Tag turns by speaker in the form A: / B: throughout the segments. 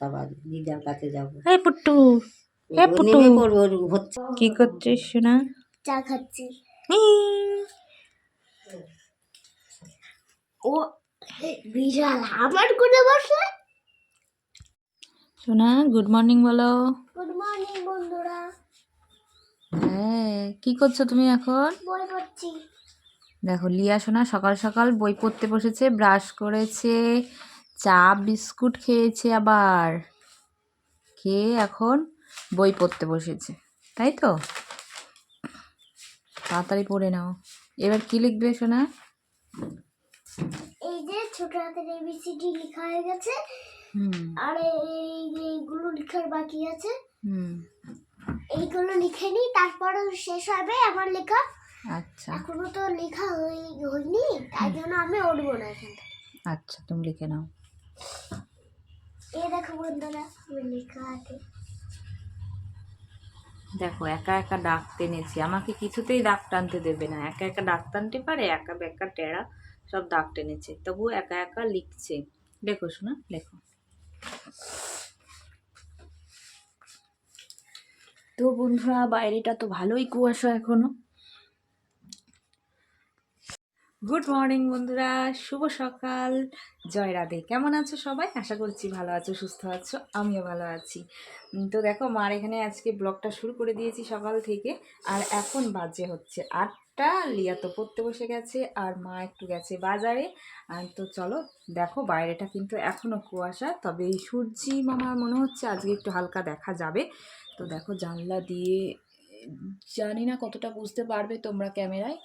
A: আবার দিদার কাছে যাব।
B: এই পুট্টু এ
A: ও
B: পুটু।
A: নেমে পড়বে ওর হচ্ছে।
B: কি করছিস সোনা?
C: চা খাচ্ছি। ও বিড়াল আমার কোলে বসে?
B: সোনা গুড মর্নিং বলো।
C: গুড মর্নিং বন্ধুরা।
B: হ্যাঁ কি করছ তুমি এখন?
C: বই পড়ছি।
B: দেখো লিয়া সোনা সকাল সকাল বই পড়তে বসেছে ব্রাশ করেছে। চা বিস্কুট খেয়েছে আবার। খেয়ে এখন বই পড়তে বসেছে তাই তো? তাড়াতাড়ি পড়ে নাও। এবার কি লিখবে সোনা?
C: এই যে ছোট হাতের এবিসিডি লেখা হয়ে গেছে। আর এই এইগুলো লেখার বাকি আছে।
B: হুম।
C: এইগুলো লিখে নিই তারপরে শেষ হবে আমার লেখা।
B: আচ্ছা।
C: এখনও তো লেখা হয়নি তাই জন্য আমি উঠবো না এখান থেকে
B: আচ্ছা তুমি লিখে নাও।
C: দেখো
B: একা একা ডাক টেনেছি আমাকে কিছুতেই ডাক টানতে দেবে না। একা একা ডাক টানতে পারে, একা একা টেরা সব ডাক টেনেছে। তবু একা একা লিখছে। দেখো শোনা, লেখো। তো বন্ধুরা, বাইরেটা তো ভালোই কুয়াশা এখনও। গুড মর্নিং বন্ধুরা, শুভ সকাল। জয় রাধে। কেমন আছো সবাই? আশা করছি ভালো আছো, সুস্থ আছো, আমিও ভালো আছি। তো দেখো, মার এখানে আজকে ব্লগটা শুরু করে দিয়েছি সকাল থেকে। আর এখন বাজে হচ্ছে আটটা। লিয়া তো পড়তে বসে গেছে, আর মা একটু গেছে বাজারে। আর তো চলো, দেখো, বাইরেটা কিন্তু এখনও কুয়াশা। তবে এই সূর্যি মামার মনে হচ্ছে আজকে একটু হালকা দেখা যাবে। তো দেখো, জানলা দিয়ে, জানি না কতটা বুঝতে পারবে তোমরা ক্যামেরায়।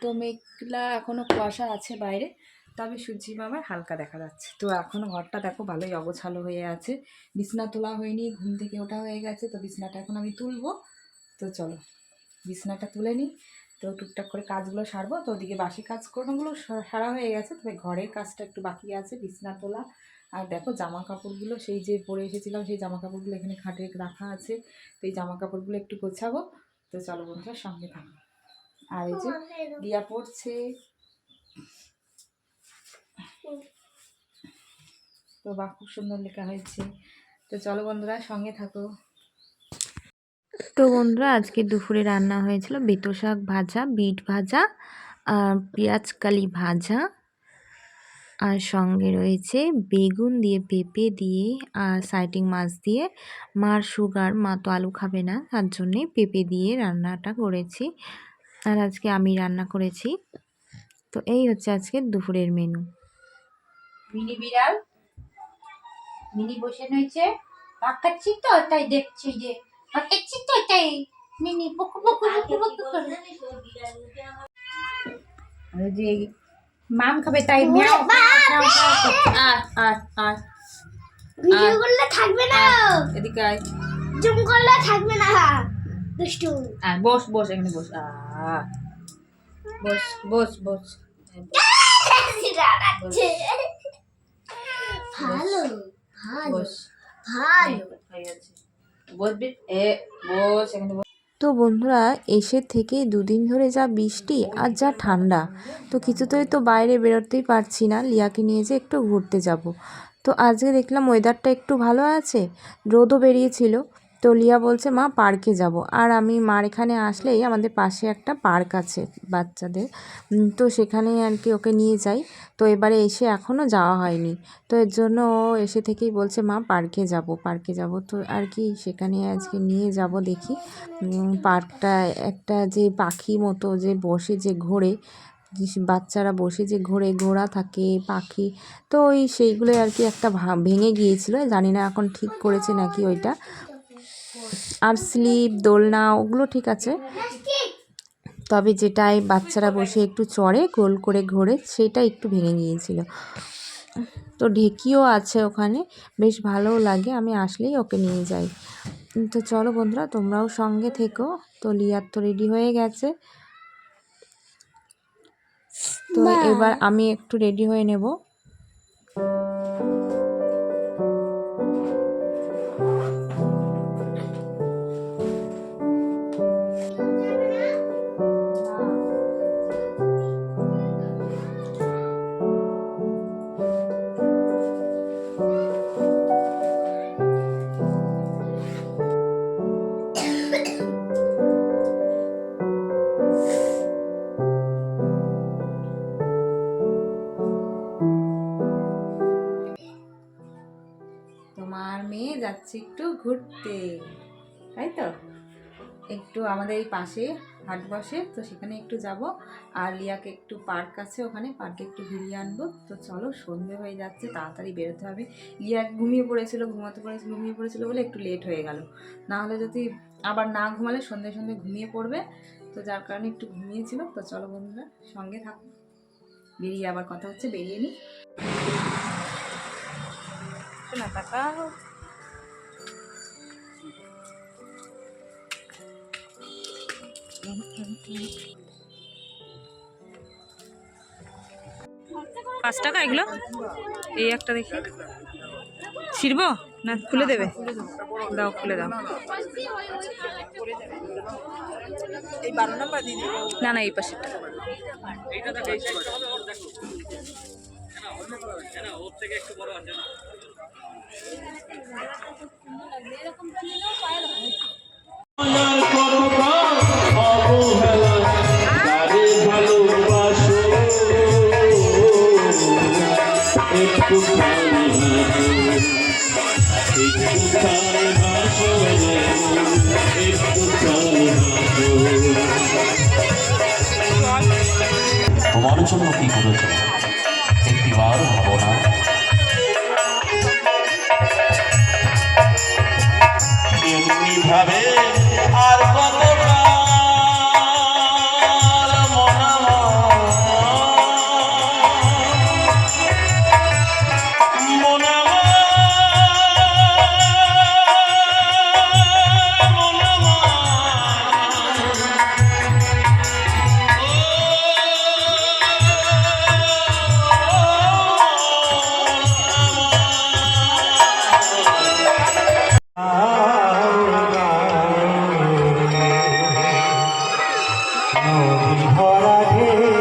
B: তো মেঘলা এখনও কুয়াশা আছে বাইরে, তবে সূর্যি মামার হালকা দেখা যাচ্ছে। তো এখনও ঘরটা দেখো ভালোই অগোছালো হয়ে আছে। বিছনা তোলা হয়নি, ঘুম থেকে ওঠা হয়ে গেছে, তো বিছনাটা এখন আমি তুলবো। তো চলো, বিছনাটা তুলে নিই। তো টুকটাক করে কাজগুলো সারবো, তো ওদিকে বাসি কাজকর্মগুলো সা- সারা হয়ে গেছে, তবে ঘরের কাজটা একটু বাকি আছে, বিছনা তোলা। আর দেখো জামা কাপড়গুলো সেই যে পরে এসেছিলাম, সেই জামা কাপড়গুলো এখানে খাটে রাখা আছে, তো এই জামা কাপড়গুলো একটু গোছাবো। তো চলো বন্ধুরা, সঙ্গে থাকো। আর এই যে দিয়া পড়ছে। তো বা খুব সুন্দর লেখা হয়েছে। তো চলো বন্ধুরা, সঙ্গে থাকো। তো বন্ধুরা, আজকে দুপুরে রান্না হয়েছিল বেতো শাক ভাজা, বিট ভাজা, আর পেঁয়াজ কালি ভাজা। আর সঙ্গে রয়েছে বেগুন দিয়ে পেঁপে দিয়ে আর সাইটিং মাছ দিয়ে। মার সুগার, মা তো আলু খাবে না, তার জন্যে পেঁপে দিয়ে রান্নাটা করেছি। আর আজকে আমি রান্না করেছি। তো এই হচ্ছে আজকে দুপুরের মেনু
A: মিনি বিড়াল মিনি বসে রয়েছে। পাকাচ্ছি তো তাই দেখছি যে পাকাচ্ছি তো তাই মিনি বকু বকু বকু বকু করে। যে মাম খাবে তাই মিয়াও। আয় আয় আয়
C: ভিডিও করলে থাকবে না।
B: এদিকে আয়।
C: জুম করলে থাকবে না। দুষ্টু
B: আয় বস বস এখানে বস। বস বস বস।
C: রাগাচ্ছে। ভালো ভালো
B: হয়ে এ বস এখানে বস। তো বন্ধুরা এসে থেকে দুদিন ধরে যা বৃষ্টি আর যা ঠান্ডা তো কিছুতেই তো বাইরে বেরোতেই পারছি না। লিয়াকে নিয়ে যে একটু ঘুরতে যাব। তো আজকে দেখলাম ওয়েদারটা একটু ভালো আছে রোদও বেরিয়েছিল। তো লিয়া বলছে, মা, পার্কে যাব। আর আমি, মার এখানে আসলেই আমাদের পাশে একটা পার্ক আছে বাচ্চাদের। তো সেখানে আর কি ওকে নিয়ে যাই। তো এবারে এসে এখনও যাওয়া হয়নি। তো এর জন্য ও এসে থেকেই বলছে, মা, পার্কে যাব পার্কে যাব। তো আর কি সেখানে আজকে নিয়ে যাব দেখি। পার্কটা একটা যে পাখি মতো যে বসে, যে ঘোরে বাচ্চারা বসে, যে ঘোরে, ঘোড়া থাকে, পাখি। তো ওই সেইগুলোই আর কি একটা ভেঙে গিয়েছিল। জানি না এখন ঠিক করেছে নাকি ওইটা। আর স্লিপ দোলনা ওগুলো ঠিক আছে। তবে যেটাই বাচ্চারা বসে একটু চড়ে গোল করে ঘোরে সেটা একটু ভেঙে গিয়েছিল। তো ঢেকিও আছে ওখানে বেশ ভালোও লাগে আমি আসলেই ওকে নিয়ে যাই। তো চলো বন্ধুরা তোমরাও সঙ্গে থেকো। তো লিয়ার তো রেডি হয়ে গেছে। তো এবার আমি একটু রেডি হয়ে নেব।
D: তাই তো? একটু আমাদের এই পাশে হাট বসে, তো সেখানে একটু যাব। আর লিয়াকে একটু পার্ক আছে ওখানে, পার্কে একটু ঘুরিয়ে আনব। তো চলো, সন্ধে হয়ে যাচ্ছে, তাড়াতাড়ি বেরোতে হবে। লিয়া ঘুমিয়ে পড়েছিল, ঘুমাতে পড়েছিল ঘুমিয়ে পড়েছিল বলে একটু লেট হয়ে গেল। না হলে যদি আবার না ঘুমালে সন্ধে সন্ধে ঘুমিয়ে পড়বে। তো যার কারণে একটু ঘুমিয়েছিল। তো চলো বন্ধুরা, সঙ্গে থাকো। বেরিয়ে আবার কথা হচ্ছে, বেরিয়ে নি। শোনা তাকাও পাঁচ টাকা এগুলো? এই একটা দেখি। ছিড়ব? না, খুলে দেবে। দাও, খুলে দাও। না না, এই পাশে
E: আমার
F: তোমার জন্য কি করেছে? একটিবার ভাবো না।
E: এমনি ভাবে আর কত নদী ভরা বোঝো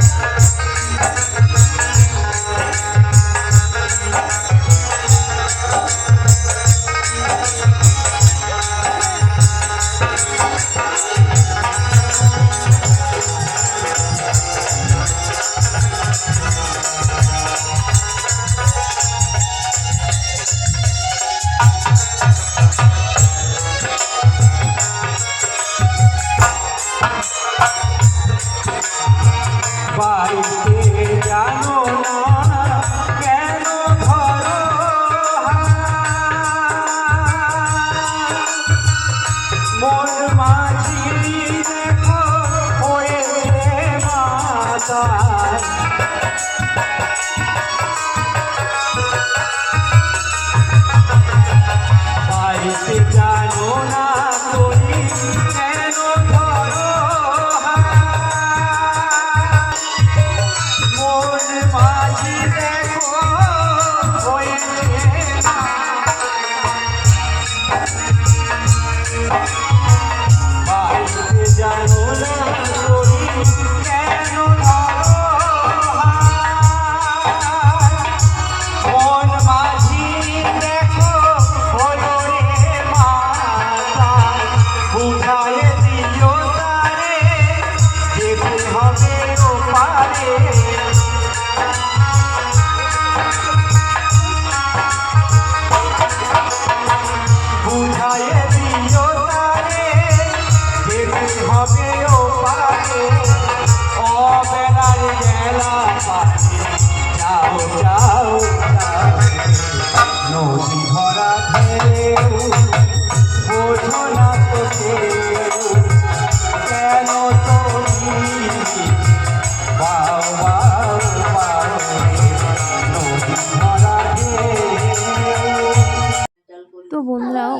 E: বাড়িতে
B: Yeah.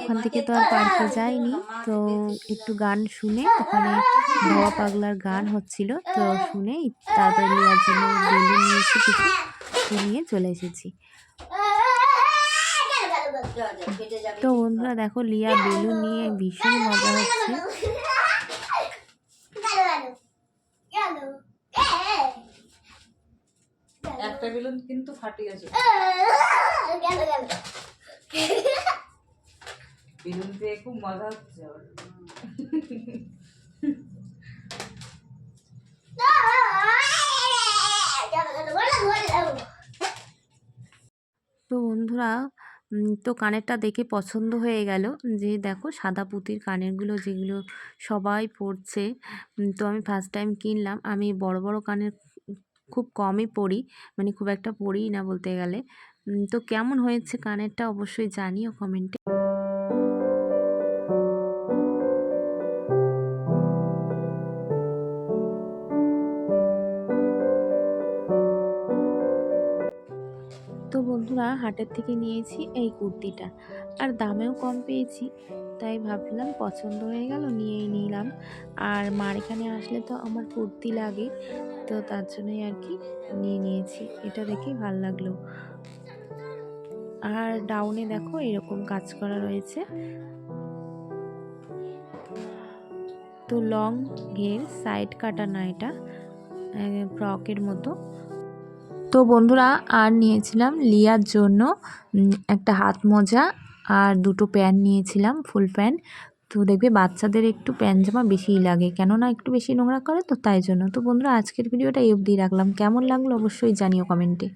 B: ওখান থেকে তো আর পার্কে যাইনি। তো একটু গান শুনে ওখানে ভবা পাগলার গান হচ্ছিল তো শুনে তারপরে নেওয়ার জন্য বেলুন নিয়েছি কিছু নিয়ে চলে এসেছি। তো বন্ধুরা দেখো লিয়া বেলুন নিয়ে ভীষণ মজা হচ্ছে।
C: একটা
B: বেলুন কিন্তু ফাটে গেছে।
C: গেল গেল।
B: বেলুন পেয়ে খুব মজা হচ্ছে তো বন্ধুরা তো কানেরটা দেখে পছন্দ হয়ে গেল যে দেখো সাদা পুঁতির কানেরগুলো যেগুলো সবাই পরছে। তো আমি ফার্স্ট টাইম কিনলাম। আমি বড় বড় কানের খুব কমই পরি মানে খুব একটা পরিই না বলতে গেলে। তো কেমন হয়েছে কানেরটা অবশ্যই জানিও কমেন্টে। তো বন্ধুরা, হাটের থেকে নিয়েছি এই কুর্তিটা। আর দামেও কম পেয়েছি, তাই ভাবলাম পছন্দ হয়ে গেল, নিয়েই নিলাম। আর মার এখানে আসলে তো আমার কুর্তি লাগে, তো তার জন্যই আর কি নিয়ে নিয়েছি। এটা দেখে ভালো লাগল। আর ডাউনে দেখো এরকম কাজ করা রয়েছে। তো লং ঘের সাইড কাটা না এটা ফ্রকের মতো। তো বন্ধুরা, আর নিয়েছিলাম লিয়ার জন্য একটা হাত মোজা আর দুটো প্যান্ট নিয়েছিলাম, ফুল প্যান্ট। তো দেখবে বাচ্চাদের একটু প্যান্ট জামা বেশিই লাগে, কেননা একটু বেশি নোংরা করে তো তাই জন্য। তো বন্ধুরা, আজকের ভিডিওটা এই অবধি রাখলাম। কেমন লাগল অবশ্যই জানিও কমেন্টে।